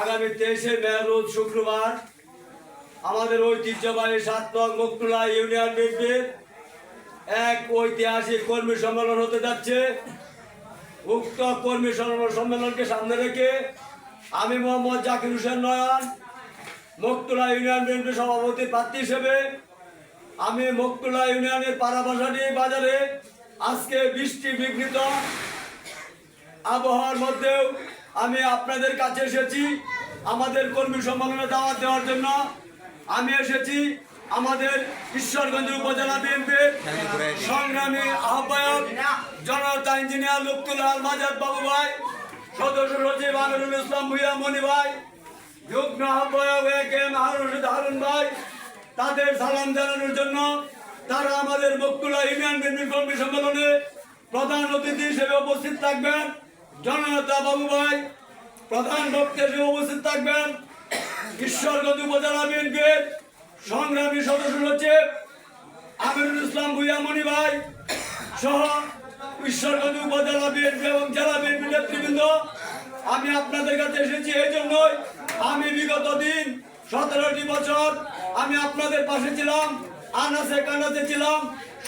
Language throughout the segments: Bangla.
আগামী তেইশে মে, রোজ শুক্রবার, আমাদের ঐতিহ্যবাহী সাত নং মকটুলা ইউনিয়ন বিএনপির এক ঐতিহাসিক কর্মী সম্মেলন হতে যাচ্ছে। উক্ত কর্মী সম্মেলন সম্মেলনকে সামনে রেখে আমি মোহাম্মদ জাকির হোসেন নয়ন, মকতুলা ইউনিয়ন বিএনপি সভাপতি প্রার্থী হিসেবে আমি মকতুলা ইউনিয়নের পাড়াবাসাটি বাজারে আজকে বৃষ্টি বিঘ্নিত। আবহাওয়ার মধ্যেও আমি আপনাদের কাছে এসেছি আমাদের কর্মী সম্মেলনে দাওয়াত দেওয়ার জন্য। আমি এসেছি আমাদের ঈশ্বরগঞ্জ উপজেলা বিএনপির সংগ্রামী আহ্বায়ক জনতা ইঞ্জিনিয়ার লুপ্তুল আল মাজাদ বাবু ভাই, সদস্য সচিব আমিরুল ইসলাম ভুইয়া মনি ভাই, যুগ্ম আহ্বায়ক এ কে এম হারুন ভাই। তাদের সালাম জানানোর জন্য তারা আমাদের বকুলা ইউনিয়ন বিএনপি কর্মী সম্মেলনে প্রধান অতিথি হিসেবে উপস্থিত থাকবেন। জননেতা বাবু ভাই, প্রধান বক্তা হিসেবে উপস্থিত থাকবেন। ঈশ্বরগঞ্জ উপজেলা বিএনপির সংগ্রামী সদস্য সচিব আমিরুল ইসলাম ভুইয়ামণি ভাই সহ ঈশ্বরগঞ্জ উপজেলা বিএনপি এবং জেলা বিএনপি নেতৃবৃন্দ। আমি আপনাদের কাছে এসেছি এই জন্যই। আমি বিগত দিন সতেরোটি বছর আমি আপনাদের পাশে ছিলাম। আনাসে কানাসে ছিলাম,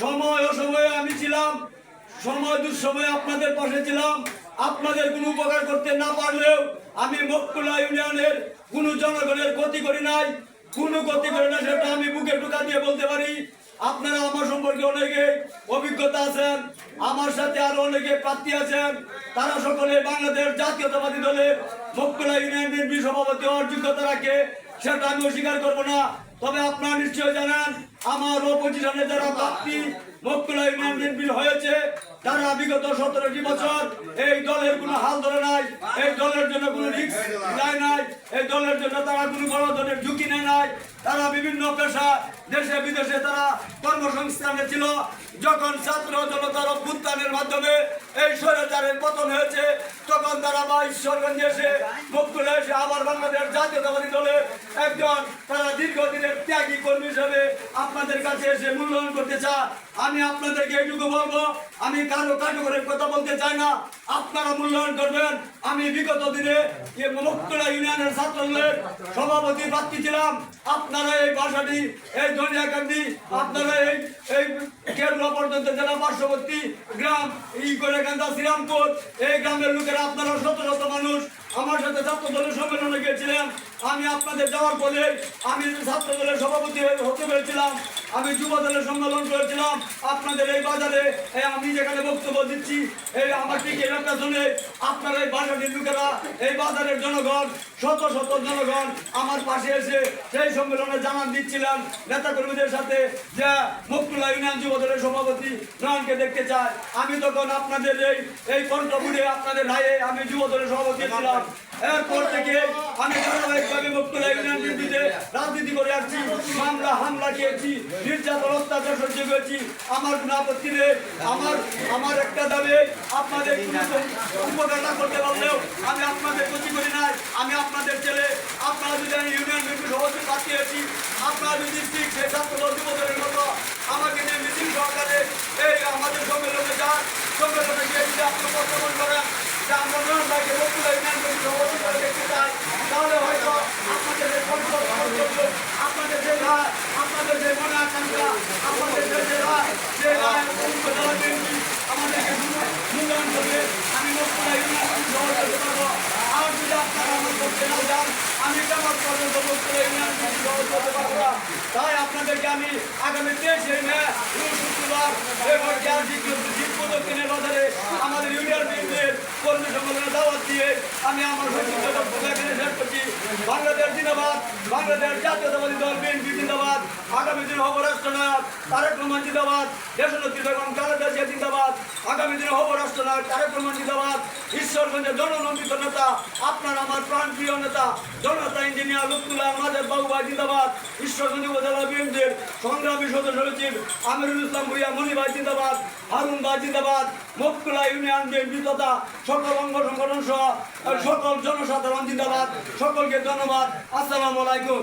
সময় অসময়ে আমি ছিলাম, সময় দুঃসময়ে আপনাদের পাশে ছিলাম। আপনাদের কোনো উপকার করতে না পারলেও আমি মকুলা ইউনিয়নের কোনো জনগণের ক্ষতি করি নাই। কোনো ক্ষতি করি না, সেটা আমি বুকে টুকা দিয়ে বলতে পারি। আপনারা আমার সম্পর্কে অনেকে অভিজ্ঞতা আছেন, আমার সাথে আরও অনেকে প্রার্থী আছেন। তারা সকলে বাংলাদেশ জাতীয়তাবাদী দলের মকুলা ইউনিয়ন বিএনপি সভাপতি হওয়ার যোগ্যতা রাখে, সেটা আমি অস্বীকার করব না। তবে আপনারা নিশ্চয় জানেন, আমার অপোজিশনে যারা প্রার্থী ইউনিয়ন বিএনপি হয়েছে, তারা বিগত সতেরোটি বছর এই দলের কোনো হাল ধরে নাই, এই দলের জন্য কোনো রিস্ক নেয় নাই, এই দলের জন্য তারা কোনো ধরনের ঝুঁকি নেয় নাই। তারা বিভিন্ন পেশা, দেশে বিদেশে তারা কর্মসংস্থানে ছিল। যখন ছাত্র জনতার অভ্যুত্থানের মাধ্যমে এই স্বৈরাচারের পতন হয়েছে, তখন তারা বা ঈশ্বরগঞ্জে এসে মুক্তুলে এসে আবার বাংলাদেশ জাতীয়তাবাদী দলের একজন, তারা ত্যাগী কর্মী হিসেবে আপনাদের কাছে এসে মূল্যায়ন করতে চায় আমি আপনাদেরকে এইটুকু বলব, আমি কারও কার্যকরের কথা বলতে চাই না। আপনারা মূল্যায়ন করবেন। আমি বিগত দিনে এই মুক্তলা ইউনিয়নের ছাত্রদলের সভাপতি প্রার্থী ছিলাম। আপনারা এই ভাষাটি এই দলিয়াকান্দি আপনারা এই এই কেরলা পর্যন্ত জেলা পার্শ্ববর্তী গ্রাম, ই করে কান্দা শ্রীরামপুর, এই গ্রামের লোকেরা আপনারা শত শত মানুষ, আমার সাথে ছাত্র দলের সম্মেলনে গিয়েছিলেন। আমি আপনাদের যাওয়ার পরে আমি ছাত্র দলের সভাপতি হতে পেরেছিলাম, আমি যুব দলের সম্মেলন করেছিলাম। আপনাদের এই বাজারে আমি যেখানে বক্তব্য দিচ্ছি এই আমার ঠিক এলাকা শুনে আপনার এই বাজারের লোকেরা, এই বাজারের জনগণ, শত শত জনগণ আমার পাশে এসে সেই সম্মেলনে জানান দিচ্ছিলেন। নেতা কর্মীদের সাথে যে মুকুলা ইউনিয়ন যুব দলের সভাপতি নয়নকে দেখতে চায়। আমি তখন আপনাদের এই এই কণ্ঠপুরে আপনাদের রায়ে আমি যুব দলের সভাপতি ছিলাম। এরপর থেকে আমি বিরুদ্ধে নির্যাতন, অত্যাচার সহ্য করেছি। আমার কোনো আপত্তি আমার আমার একটা দাবি, আপনাদের না করতে পারলেও আমি আপনাদের ক্ষতি করি আমি আপনাদের ছেলে, আপনারা যদি ইউনিয়ন বিএনপি সভাপতি পাঠিয়েছি আপনারা যদি ঠিক সেই ছাত্র যুবদলের মতো আমাকে নিয়ে মিছিল সহকারে এই আমাদের সম্মেলনে যান সম্মেলনে গিয়ে যদি আপনি উপস্থাপন করেন যে আমরা নয়ন ভাইকে বকুলা ইউনিয়ন বিএনপি সভাপতি করে দেখতে চাই তাহলে হয়তো আপনাদের যে কর্তব্য কর্তব্য, আপনাদের যে রায় আপনাদের যে মনে আকাঙ্ক্ষা আপনাদের যে যে রায় যে রায় উপজেলা বিএনপি আমাদেরকে মূল্য- মূল্যায়ন করবে আমি বকুলা ইউনিয়ন বিএনপি সভাপতি করব আর যদি আপনারা আমার করতে না যান আমি কেমন পর্যন্ত তাই আপনাদেরকে আমি আগামী তেইশে মে শুক্রবার এবং চারদিক শীত প্রদক্ষিণের বাজারে আমাদের ইউনিয়ন বিএনপির কর্মী সম্মেলনে দাওয়াত দিয়ে আমি আমার এখানে শেষ করছি। বাংলাদেশ জিন্দাবাদ, বাংলাদেশ জাতীয়তাবাদী দল বিএনপি জিন্দাবাদ, আগামী দিনে হব রাষ্ট্রনায়ক তারেক রহমান জিন্দাবাদ, দেশনেত্রী বেগম খালেদা আগামী দিনে হব রাষ্ট্রনায়ক তারেক রহমান জিন্দাবাদ। ঈশ্বরগঞ্জের জননন্দিত নেতা, আপনার আমার প্রাণপ্রিয় নেতা, জনতা ইঞ্জিনিয়ার লুৎফুল্লাহ মাজাদ বাবুভাই জিন্দাবাদ। ঈশ্বরগঞ্জ উপজেলা বিএনপির সংগ্রামী সদস্য সচিব আমিরুল ইসলাম ভুইয়া মনিভাই জিন্দাবাদ, হারুন ভাই জিন্দাবাদ মকুলা ইউনিয়ন বিএনপি তথা সকল অঙ্গ সংগঠন সহ সকল জনসাধারণ জিন্দাবাদ। সকলকে ধন্যবাদ। আসসালামু আলাইকুম।